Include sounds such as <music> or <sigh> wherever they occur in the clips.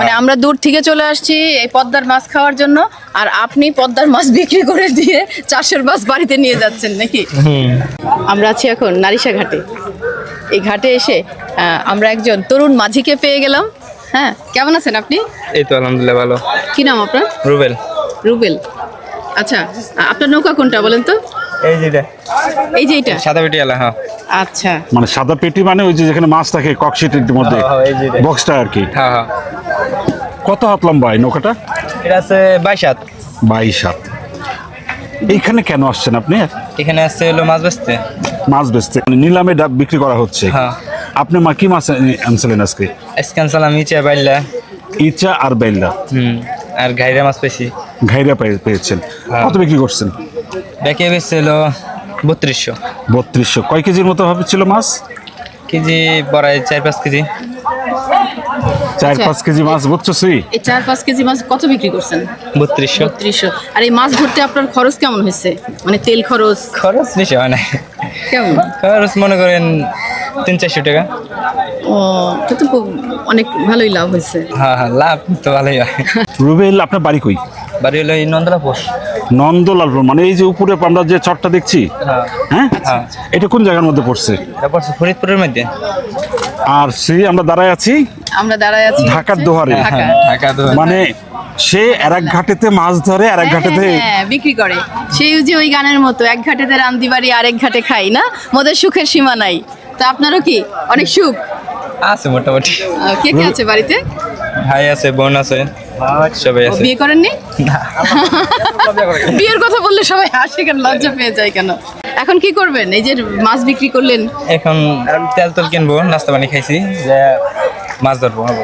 মানে আমরা দূর থেকে চলে আসছি এই পদ্মার মাছ খাওয়ার জন্য আর আপনি পদ্মার মাছ বিক্রি করে দিয়ে চাষের মাছ বাড়িতে নিয়ে যাচ্ছেন নাকি? আমরা আছি এখন নারিশা ঘাটে। এই ঘাটে এসে আমরা একজন তরুণ মাঝিকে পেয়ে গেলাম। হ্যাঁ কেমন আছেন আপনি? এই তো আলহামদুলিল্লাহ ভালো। কি নাম আপনার? রুবেল। রুবেল। আচ্ছা আপনার নৌকা কোনটা বলেন তো? এই যে এই যে এটা? সাদা পেটি আলা হ্যাঁ। আচ্ছা। মানে সাদা পেটি মানে ওই যে যেখানে মাছ থাকে ককশিটের মধ্যে হ্যাঁ, হ্যাঁ। বক্সটা আর কি। হ্যাঁ হ্যাঁ। কত হাত লম্বা এই নৌকাটা? এটা আছে বাইশ হাত। বাইশ হাত। এইখানে কেন আসছেন আপনি? এখানে আসছে হলো মাছ বেচতে। মাছ বেচতে। মানে নিলামে ডাব বিক্রি করা হচ্ছে। হ্যাঁ। আপনি মা কি মাছ আনি- আনছিলেন আজকে? স্ক্যান সালাম ইচা বাইল্লা। ইচা আর বেল্লা হুম আর ঘাইরা মাছ পেয়েছি। ঘাইরা পেয়ে- পেয়েছেন। হ্যাঁ। কত বিক্রি করছেন? ব্যাকে বেচছে হলো বত্রিশশো। বত্রিশশো। কয় কেজির মতো হবে ছিল মাছ? কেজি বড়াই চার পাঁচ কেজি। চার আচ্ছা। পাঁচ কেজি মাছ বুঝছসি এই চার পাঁচ কেজি মাছ কত বিক্রি করছেন? বত্রিশশো। বত্রিশশো। আর এই মাছ ধরতে আপনার খরচ কেমন হয়েছে? মানে তেল খরচ? খরচ বেশি হয় না। কেমন? খরচ মনে করেন তিন চারশো টাকা। ও তো তো অনেক ভালোই লাভ হয়েছে। হ্যাঁ হ্যাঁ লাভ তো ভালোই হয়। রুবেল আপনার বাড়ি কই? বাড়ি হলো এই নন্দলা পোষ। নন্দলালপুর মানে এই যে উপরে আমরা যে চটটা দেখছি? হ্যাঁ। হ্যাঁ? হ্যাঁ এটা কোন জায়গার মধ্যে পড়ছে? তারপর ফরিদপুরের মধ্যে। আর সে আমরা দাঁড়ায় আছি আমরা দাঁড়ায় আছি ঢাকার দোহারে। ঢাকা ঢাকা মানে সে আর এক ঘাটেতে মাছ ধরে আর এক হ্যাঁ, ঘাটেতে হ্যাঁ, হ্যাঁ, বিক্রি করে। সেই যে ওই গানের মতো এক ঘাটেতে রান্দি বাড়ি আরেক ঘাটে খাই না? মোদের সুখের সীমা নাই। তা আপনারও কি? অনেক সুখ? আছে মোটামুটি। কে কে আছে বাড়িতে? ভাই আছে বোন আছে সবাই আছে। বিয়ে করেননি? <laughs> বিয়ের কথা বললে সবাই হাসে কেন লজ্জা পেয়ে যায় কেন? এখন কি করবেন? এই যে মাছ বিক্রি করলেন। এখন তেল তেল কিনবো নাস্তা পানি খাইছি যে মাছ ধরবো হব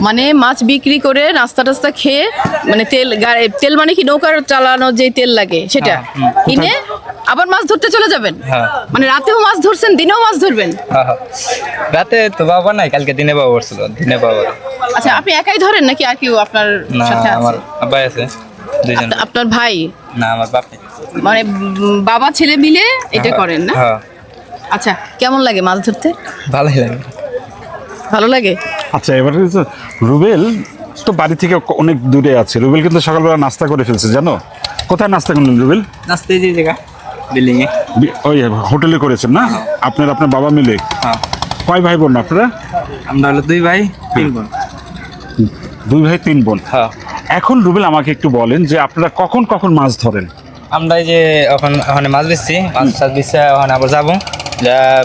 মানে মাছ বিক্রি করে নাস্তা টাস্তা খেয়ে মানে তেল তেল মানে কি নৌকার চালানোর যে তেল লাগে সেটা হ্যাঁ, কিনে আবার মাছ ধরতে চলে যাবেন? হ্যাঁ। মানে রাতেও মাছ ধরছেন দিনেও মাছ ধরবেন? হ্যাঁ, হ্যাঁ। রাতে তো বাবা নাই কালকে দিনে বাবা করছিল দিনে বাবা। আচ্ছা আপনি একাই ধরেন নাকি আর কেউ আপনার সাথে আমার আছে আব্বাই আছে দুইজন। আপনার ভাই? না আমার বাপ মানে বাবা ছেলে মিলে এটা করেন না? হ্যাঁ। আচ্ছা কেমন লাগে মাছ ধরতে? ভালোই লাগে। ভালো লাগে? আচ্ছা এবার রুবেল তো বাড়ি থেকে অনেক দূরে আছে। রুবেল কিন্তু সকালবেলা নাস্তা করে ফেলছে জানো? কোথায় নাস্তা করলেন রুবেল? নাস্তে যে জায়গা বিল্ডিং এ ওই হোটেলে করেছেন না? আপনার আপনার বাবা মিলে? হ্যাঁ। কয় ভাই বোন আপনারা? আমরা হলো দুই ভাই তিন বোন। দুই ভাই তিন বোন। হ্যাঁ। এখন রুবেল আমাকে একটু বলেন যে আপনারা কখন কখন মাছ ধরেন? আমরা এই যে এখন ওখানে মাছ বেচছি মাছ টাছ বেচছে ওখানে আবার যাব।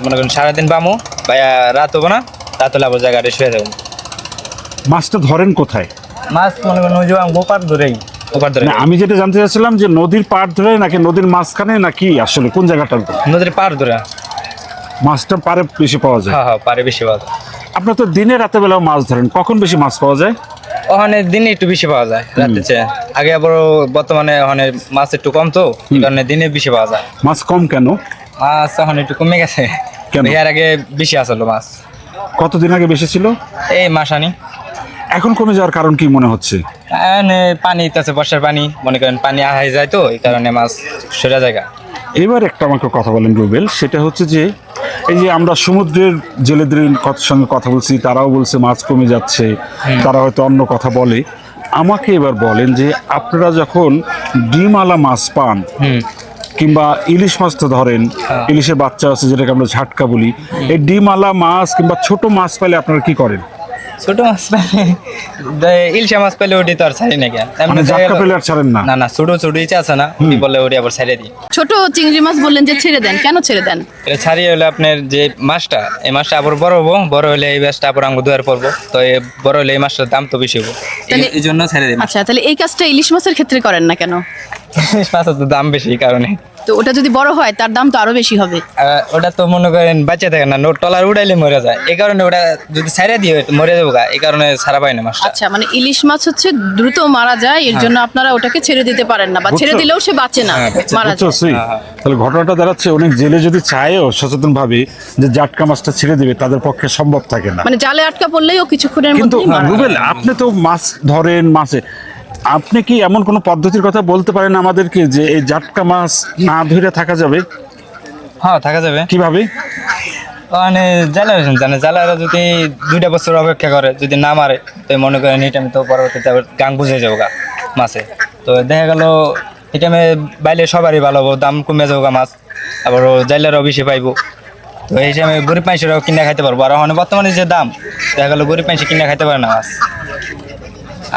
মনে করেন সারাদিন পামো বা রাত হব না। হলে আবার জায়গাটা শুয়ে যাব মাছটা ধরেন কোথায়? মাছ মনে করেন ওই যে গোপার ধরেই। গোপার ধরে না আমি যেটা জানতে চাচ্ছিলাম যে নদীর পাড় ধরে নাকি নদীর মাঝখানে নাকি আসলে কোন জায়গাটা নদীর পার ধরে। মাছটা পারে বেশি পাওয়া যায়। হ্যাঁ হ্যাঁ পারে বেশি পাওয়া যায়। আপনার তো দিনে রাতে বেলাও মাছ ধরেন কখন বেশি মাছ পাওয়া যায়? ওখানে দিনে একটু বেশি পাওয়া যায় রাতে চেয়ে আগে আবার বর্তমানে ওখানে মাছ একটু কম তো এই কারণে দিনে বেশি পাওয়া যায়। মাছ কম কেন? মাছ এখন একটু কমে গেছে। কেন? এর আগে বেশি আসলো মাছ। কতদিন আগে বেশি ছিল? এই মাস আনি। এখন কমে যাওয়ার কারণ কি মনে হচ্ছে? পানি আছে বর্ষার পানি। মনে করেন পানি আহাই যায় তো এই কারণে মাছ সেরা জায়গা এবার একটা আমাকে কথা বলেন রুবেল সেটা হচ্ছে যে এই যে আমরা সমুদ্রের জেলেদের সঙ্গে কথা বলছি তারাও বলছে মাছ কমে যাচ্ছে তারা হয়তো অন্য কথা বলে। আমাকে এবার বলেন যে আপনারা যখন ডিমালা মাছ পান কিংবা ইলিশ মাছ তো ধরেন ইলিশের বাচ্চা আছে যেটাকে আমরা ঝাটকা বলি এই ডিমওয়ালা মাছ কিংবা ছোট মাছ পেলে আপনারা কি করেন? ছোট মাছ পেলে দে- ইলশা মাছ পেলে ওটি তো আর ছাড়ি না কেন মানে ঝাটকা পেলে আর ছাড়েন না? না না ছোট ছোট ইচ্ছা আছে না ওটি বলে ওটি আবার ছাড়িয়ে দিই। ছোট চিংড়ি মাছ বললেন যে ছেড়ে দেন কেন ছেড়ে দেন? এটা ছাড়িয়ে হলে আপনার যে মাছটা এই মাছটা আবার বড় হব বড় হলে এই মাছটা আবার আঙ্গু দুয়ার পড়ব তো এই বড় হলে এই মাছটার দাম তো বেশি হব। তাহলে- এই জন্য ছেড়ে দিই আচ্ছা তাহলে এই কাজটা ইলিশ মাছের ক্ষেত্রে করেন না কেন? ইলিশ তো দাম বেশি এই কারণে। তো ওটা যদি বড় হয় তার দাম তো আরও বেশি হবে। আর ওটা তো মনে করেন বাচ্চা থাকে না নোট টলার উড়াইলে মরে যায়। এই কারণে ওটা যদি ছাড়িয়ে দিয়ে মরে যাব গা। এই কারণে ছাড়া পায় না মাছটা। আচ্ছা মানে ইলিশ মাছ হচ্ছে দ্রুত মারা যায় এর জন্য আপনারা ওটাকে ছেড়ে দিতে পারেন না বা ছেড়ে বুঝছ? দিলেও সে বাঁচে না হ্যাঁ, মারা বুঝছ যায়? হ্যাঁ, হ্যাঁ। তাহলে ঘটনাটা দাঁড়াচ্ছে অনেক জেলে যদি চায়ও সচেতন ভাবে যে জাটকা মাছটা ছেড়ে দেবে তাদের পক্ষে সম্ভব থাকে না। মানে জালে আটকা পড়লেই ও কিছুক্ষণের কিন্তু মধ্যেই মারা যায়। রুবেল আপনি তো মাছ ধরেন মাছে আপনি কি এমন কোনো পদ্ধতির কথা বলতে পারেন আমাদেরকে যে এই জাটকা মাছ না ধরে থাকা যাবে? হ্যাঁ থাকা যাবে। কীভাবে? মানে জেলারেশন জানে জেলারা যদি দুইটা বছর অপেক্ষা করে যদি না মারে তো মনে করেন এই টাইমে তো পরবর্তীতে আবার গাং বুঝে যাব গা মাছে। তো দেখা গেল এই টাইমে বাইলে সবারই ভালো হব দাম কমে যাব গা মাছ আবার জেলারাও বেশি পাইবো। তো এই টাইমে গরিব মানুষেরাও কিনে খাইতে পারব। আর এখন বর্তমানে যে দাম দেখা গেল গরিব মানুষ কিনে খাইতে পারে না মাছ।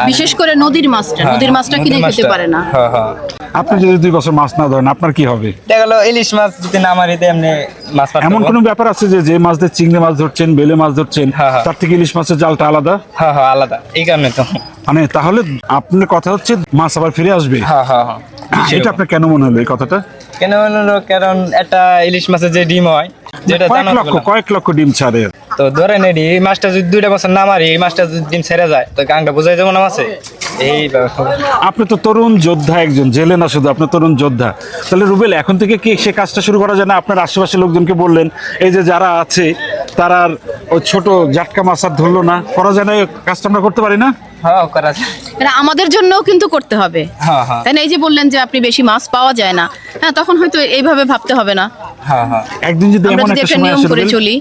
বিশেষ করে নদীর মাছটা হ্যাঁ, নদীর মাছটা কিনে খেতে পারে না। হ্যাঁ হ্যাঁ। আপনি যদি দুই বছর মাছ না ধরেন আপনার কি হবে? দেখা গেল ইলিশ মাছ যদি না মারি এমনি মাছ এমন। কোনো ব্যাপার আছে যে যে মাছ দিয়ে চিংড়ি মাছ ধরছেন বেলে মাছ ধরছেন হ্যাঁ, হ্যাঁ। তার থেকে ইলিশ মাছের জালটা আলাদা? হ্যাঁ হ্যাঁ আলাদা। এই কারণে তো। মানে তাহলে আপনার কথা হচ্ছে মাছ আবার ফিরে আসবে? হ্যাঁ হ্যাঁ হ্যাঁ। <coughs> এটা আপনার কেন মনে হলো এই কথাটা? কেন মনে হলো? কারণ একটা ইলিশ মাছের যে ডিম হয় যেটা কয়েক লক্ষ কয়েক লক্ষ ডিম ছাড়ে। তো ধরে নেই এই মাছটা যদি দুইটা বছর না মারি এই মাছটা যদি ডিম ছেড়ে যায় তো গাংটা বোঝাই যাব না মাছে এই আপনি তো তরুণ যোদ্ধা একজন জেলে না শুধু আপনি তরুণ যোদ্ধা। তাহলে রুবেল এখন থেকে কি সে কাজটা শুরু করা যায় না? আপনার আশেপাশের লোকজনকে বললেন এই যে যারা আছে তারা আর ওই ছোট জাটকা মাছ আর ধরলো না। করা যায় না কাজটা আমরা করতে পারি না? হ্যাঁ করা যায়। এটা আমাদের জন্যও কিন্তু করতে হবে। হ্যাঁ হ্যাঁ। তাই না এই যে বললেন যে আপনি বেশি মাছ পাওয়া যায় না হ্যাঁ তখন হয়তো এইভাবে ভাবতে হবে না। হ্যাঁ হ্যাঁ। একদিন যদি আমরা এমন একটা সময় নিয়ম আসে করে চলি।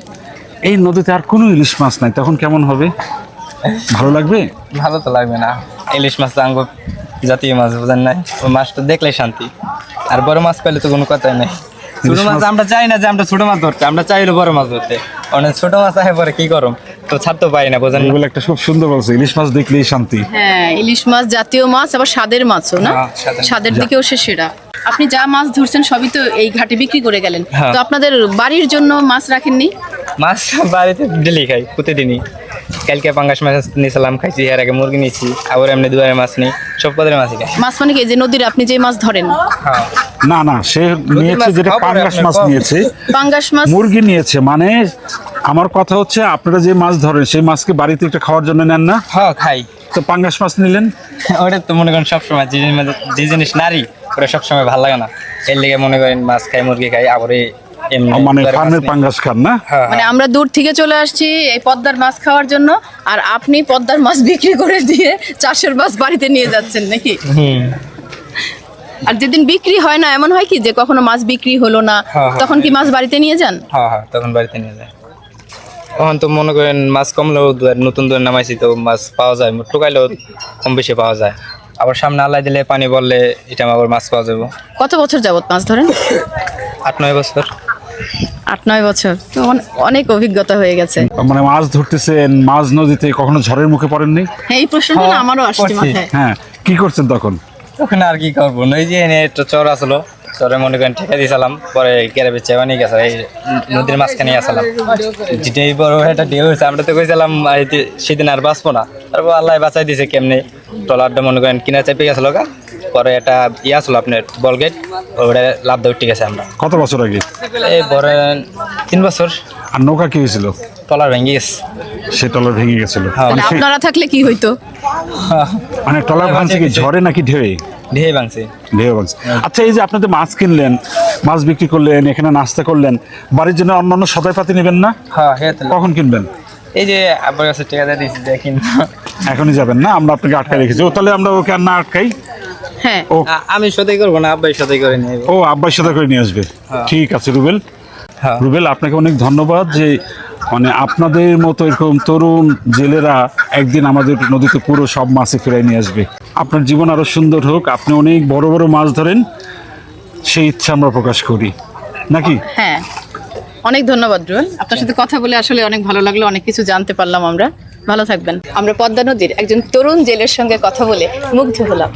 এই নদীতে আর কোনো ইলিশ মাছ নাই তখন কেমন হবে? ভালো লাগবে? ভালো তো লাগবে না। ইলিশ মাছ তো আঙ্গ জাতীয় মাছ বোঝেন নাই। ওই মাছটা দেখলে শান্তি। আর বড় মাছ পেলে তো কোনো কথাই নেই। ছোট মাছ আমরা চাই না যে আমরা ছোট মাছ ধরতে আমরা চাইলে বড় মাছ ধরতে। অনেক ছোট মাছ আহে পরে কি করম তো ছাড়তে পারি না বোঝেন না। রুবেল একটা খুব সুন্দর বলছে ইলিশ মাছ দেখলেই শান্তি। হ্যাঁ ইলিশ মাছ জাতীয় মাছ আবার স্বাদের মাছও না? হ্যাঁ, স্বাদের। স্বাদের দিকেও সে সেরা। আপনি যা মাছ ধরছেন সবই তো এই ঘাটে বিক্রি করে গেলেন। হ্যাঁ। তো আপনাদের বাড়ির জন্য মাছ রাখেননি? মাছ বাড়িতে ডেলি খাই প্রতিদিনই। কালকে পাঙ্গাস মাছ নিয়েছিলাম খাইছি এর আগে মুরগি নিয়েছি আবার এমনি দুয়ারে মাছ নেই সব পদের মাছই খাই। মাছ মানে কি যে নদীর আপনি যে মাছ ধরেন? হ্যাঁ। না না সে নিয়েছে মাছ যেটা পাঙ্গাস মাছ নিয়েছে পাঙ্গাস মাছ? মুরগি নিয়েছে মানে আমার কথা হচ্ছে আপনারা যে মাছ ধরেন সেই মাছকে বাড়িতে একটা খাওয়ার জন্য নেন না? হ্যাঁ খাই। তো পাঙ্গাস মাছ নিলেন? <laughs> ওটা তো মনে করেন সবসময় যে জিনিস যে জিনিস নারী ওটা সবসময় ভালো লাগে না। এর লেগে মনে করেন মাছ খাই মুরগি খাই আবার মানে ফার্মের পাঙ্গাস খান না? হ্যাঁ মানে আমরা দূর থেকে চলে আসছি এই পদ্মার মাছ খাওয়ার জন্য আর আপনি পদ্মার মাছ বিক্রি করে দিয়ে চাষের মাছ বাড়িতে নিয়ে যাচ্ছেন নাকি? আর যেদিন বিক্রি হয় না এমন হয় কি যে কখনো মাছ বিক্রি হলো না হ্যাঁ, হ্যাঁ। তখন কি মাছ বাড়িতে নিয়ে যান? হ্যাঁ হ্যাঁ তখন বাড়িতে নিয়ে যায়। তখন তো মনে করেন মাছ কমলেও নতুন দুয়ার নামাইছি তো মাছ পাওয়া যায় টুকাইলেও কম বেশি পাওয়া যায়। আবার সামনে আল্লাহ দিলে পানি বললে এটা আবার মাছ পাওয়া যাবে। কত বছর যাবত মাছ ধরেন? আট নয় বছর। আট নয় বছর। তো অনেক অভিজ্ঞতা হয়ে গেছে। মানে মাছ ধরতেছেন মাছ নদীতে কখনো ঝড়ের মুখে পড়েননি? এই প্রশ্নটা না হ্যাঁ, আমারও আসছে মাথায়। হ্যাঁ কি করছেন তখন? ওখানে আর কি করব? ওই যে এনে একটা চর আসলো। চরে মনে করেন ঠেকা দিয়েছিলাম পরে কেরে বেচে নিয়ে গেছে এই নদীর মাঝখানে আসলাম। যেটাই বড় একটা ঢেউ হয়েছে আমরা তো কইছিলাম এই সেদিন আর বাঁচবো না। তারপর আল্লাহ বাঁচাই দিয়েছে কেমনে? ট্রলারটা মনে করেন কিনা চেপে গেছিল গা পরে একটা ইয়ে আসলো আপনার বল গেট ওটা লাভ দেওয়া ঠিক আছে আমরা। কত বছর আগে? এই বড় তিন বছর। আর নৌকা কি হয়েছিল? ট্রলার ভেঙে গেছে। সে টলার ভেঙে গেছিল। হ্যাঁ। মানে আপনারা থাকলে কি হইতো? মানে টলার ভাঙছে কি ঝড়ে নাকি ঢেউয়ে ঢেউ ভাঙছে। ঢেউ ভাঙছে। আচ্ছা এই যে আপনাদের মাছ কিনলেন মাছ বিক্রি করলেন এখানে নাস্তা করলেন বাড়ির জন্য অন্যান্য সদাই পাতি নেবেন না? হ্যাঁ হ্যাঁ কখন কিনবেন? এই যে আব্বার কাছে টেকা দিয়ে দিয়েছি যে এখনই যাবেন না আমরা আপনাকে আটকায় রেখেছি। ও তাহলে আমরা ওকে আর না আটকাই। হ্যাঁ। আমি সদাই করব না আব্বাই সদাই করে নিয়ে ও আব্বাই সাথে করে নিয়ে আসবে। ঠিক আছে রুবেল। হ্যাঁ। রুবেল আপনাকে অনেক ধন্যবাদ যে মানে আপনাদের মতো এরকম তরুণ জেলেরা একদিন আমাদের নদীতে পুরো সব মাছে ফিরাই নিয়ে আসবে। আপনার জীবন আরও সুন্দর হোক। আপনি অনেক বড় বড় মাছ ধরেন। সেই ইচ্ছা আমরা প্রকাশ করি। নাকি? হ্যাঁ। অনেক ধন্যবাদ রুয়েল আপনার সাথে কথা বলে আসলে অনেক ভালো লাগল অনেক কিছু জানতে পারলাম আমরা। ভালো থাকবেন। আমরা পদ্মা নদীর একজন তরুণ জেলের সঙ্গে কথা বলে মুগ্ধ হলাম।